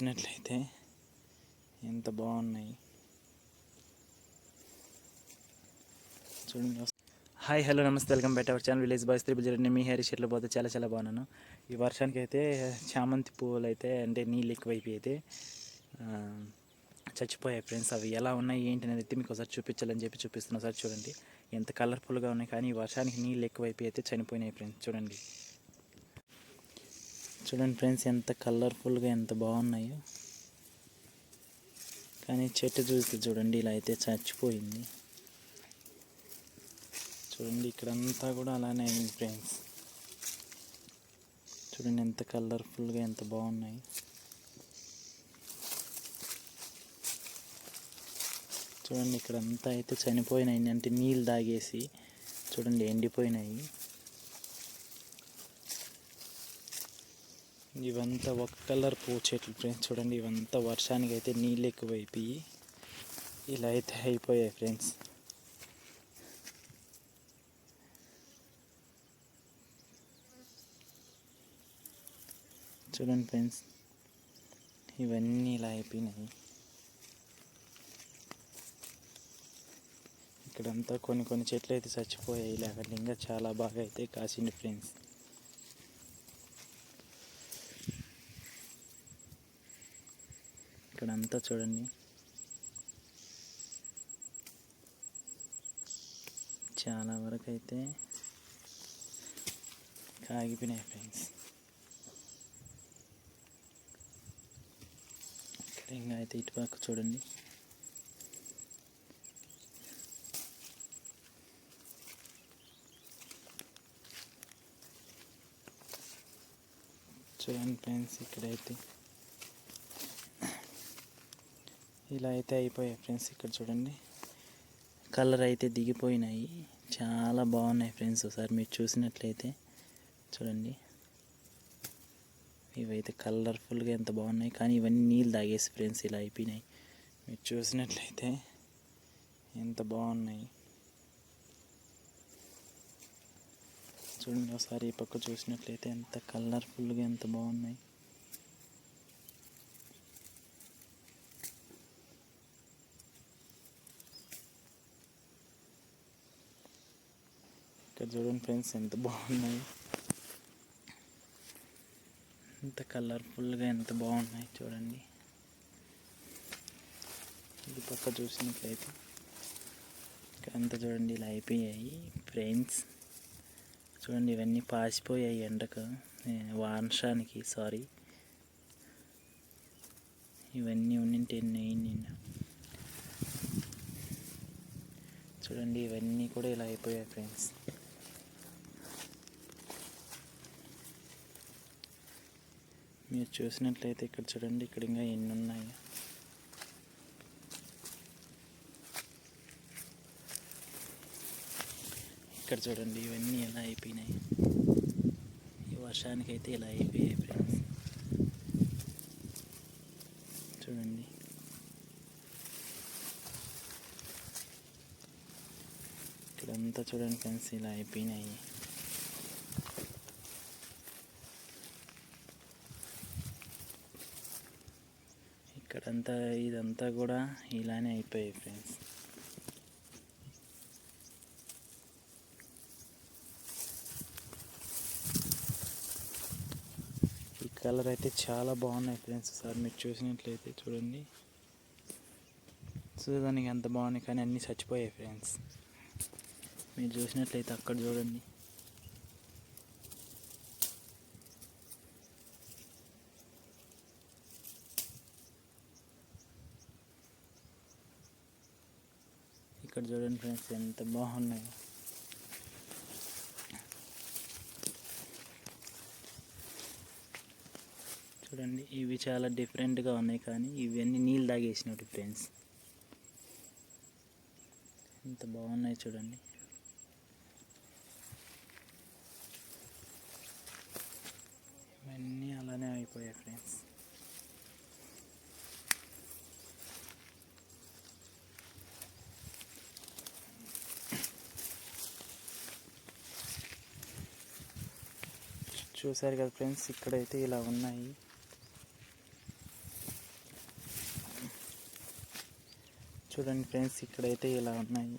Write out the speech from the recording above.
చూసినట్లయితే ఎంత బాగున్నాయి. చూడండి. Hi hello namaste welcome back our channel village boys triple zero. Me hair షెట్లో పోతే చాలా చాలా బాగున్నాను. ఈ వర్షానికి అయితే చామంతి పువ్వులు అయితే అంటే నీళ్ళు ఎక్కువైపోయి అయితే చచ్చిపోయాయి ఫ్రెండ్స్. అవి ఎలా ఉన్నాయి ఏంటి అనేది అయితే మీకు ఒకసారి చూపించాలని చెప్పి చూపిస్తున్నా. ఒకసారి చూడండి. ఎంత కలర్ఫుల్గా ఉన్నాయి కానీ ఈ వర్షానికి నీళ్ళు ఎక్కువైపోయి అయితే చనిపోయినాయి ఫ్రెండ్స్. చూడండి. చూడండి ఫ్రెండ్స్ ఎంత కలర్ఫుల్గా ఎంత బాగున్నాయో. కానీ చెట్టు చూస్తే చూడండి ఇలా అయితే చచ్చిపోయింది. చూడండి ఇక్కడంతా కూడా అలానే అయింది ఫ్రెండ్స్. చూడండి ఎంత కలర్ఫుల్గా ఎంత బాగున్నాయి. చూడండి ఇక్కడంతా అయితే చనిపోయినాయి. అంటే నీళ్ళు తాగేసి చూడండి ఎండిపోయినాయి. ఇవంతా ఒక కలర్ పూ చెట్లు ఫ్రెండ్స్. చూడండి ఇవంతా వర్షానికి అయితే నీళ్ళు ఎక్కువైపోయి ఇలా అయితే అయిపోయాయి ఫ్రెండ్స్. చూడండి ఫ్రెండ్స్ ఇవన్నీ ఇలా అయిపోయినాయి. ఇక్కడంతా కొన్ని కొన్ని చెట్లు అయితే చచ్చిపోయాయి. లేకపోతే ఇంకా చాలా బాగా అయితే కాసింది ఫ్రెండ్స్. ఇక్కడ అంతా చూడండి. చాలా వరకు అయితే కాగిపోయినాయి ఫ్రెండ్స్. ఇక్కడ ఇంకా అయితే ఇటుపక్క చూడండి. చూడండి ఫ్రెండ్స్ ఇక్కడైతే. ఇలా అయితే అయిపోయాయి ఫ్రెండ్స్ ఇక్కడ చూడండి. కలర్ అయితే దిగిపోయినాయి. చాలా బాగున్నాయి ఫ్రెండ్స్ ఒకసారి మీరు చూసినట్లయితే. చూడండి. ఇవైతే కలర్ఫుల్గా ఎంత బాగున్నాయి. కానీ ఇవన్నీ నీళ్ళు తాగేసి ఫ్రెండ్స్ ఇలా అయిపోయినాయి. మీరు చూసినట్లయితే ఎంత బాగున్నాయి. చూడండి ఒకసారి ఈ పక్క చూసినట్లయితే ఎంత కలర్ఫుల్గా ఎంత బాగున్నాయి. ఇక్కడ చూడండి ఫ్రెండ్స్ ఎంత బాగున్నాయి. ఎంత కలర్ఫుల్గా ఎంత బాగున్నాయి చూడండి. ఇది పక్క చూసినట్లయితే ఇక్కడ అంతా చూడండి ఇలా అయిపోయాయి ఫ్రెండ్స్. చూడండి ఇవన్నీ పాసిపోయాయి ఎండకు. ఏ, వర్షానికి సారీ. ఇవన్నీ ఉన్నింటే నేను చూడండి ఇవన్నీ కూడా ఇలా అయిపోయాయి ఫ్రెండ్స్. మీరు చూసినట్లయితే ఇక్కడ చూడండి ఇక్కడ ఇంకా ఎన్ని ఉన్నాయి. ఇక్కడ చూడండి ఇవన్నీ ఎలా అయిపోయినాయి. ఈ వర్షానికి అయితే ఇలా అయిపోయాయి ఫ్రెండ్స్ చూడండి. ఇక్కడంతా చూడండి ఫ్రెండ్స్ ఇలా అయిపోయినాయి. ఇక్కడంతా ఇదంతా కూడా ఇలానే అయిపోయాయి ఫ్రెండ్స్ ఈ కలర్ అయితే చాలా బాగున్నాయి ఫ్రెండ్స్ సార్ మీరు చూసినట్లయితే చూడండి. చూడడానికి ఎంత బాగున్నాయి కానీ అన్నీ చచ్చిపోయాయి ఫ్రెండ్స్ మీరు చూసినట్లయితే అక్కడ చూడండి. ఇక్కడ చూడండి ఫ్రెండ్స్ ఎంత బాగున్నాయి. చూడండి ఇవి చాలా డిఫరెంట్గా ఉన్నాయి కానీ ఇవన్నీ నీళ్ళు తాగేసినట్టు ఫ్రెండ్స్. ఎంత బాగున్నాయి చూడండి. ఇవన్నీ అలానే అయిపోయాయి ఫ్రెండ్స్. చూసారు కదా ఫ్రెండ్స్ ఇక్కడైతే ఇలా ఉన్నాయి. చూడండి ఫ్రెండ్స్ ఇక్కడైతే ఇలా ఉన్నాయి.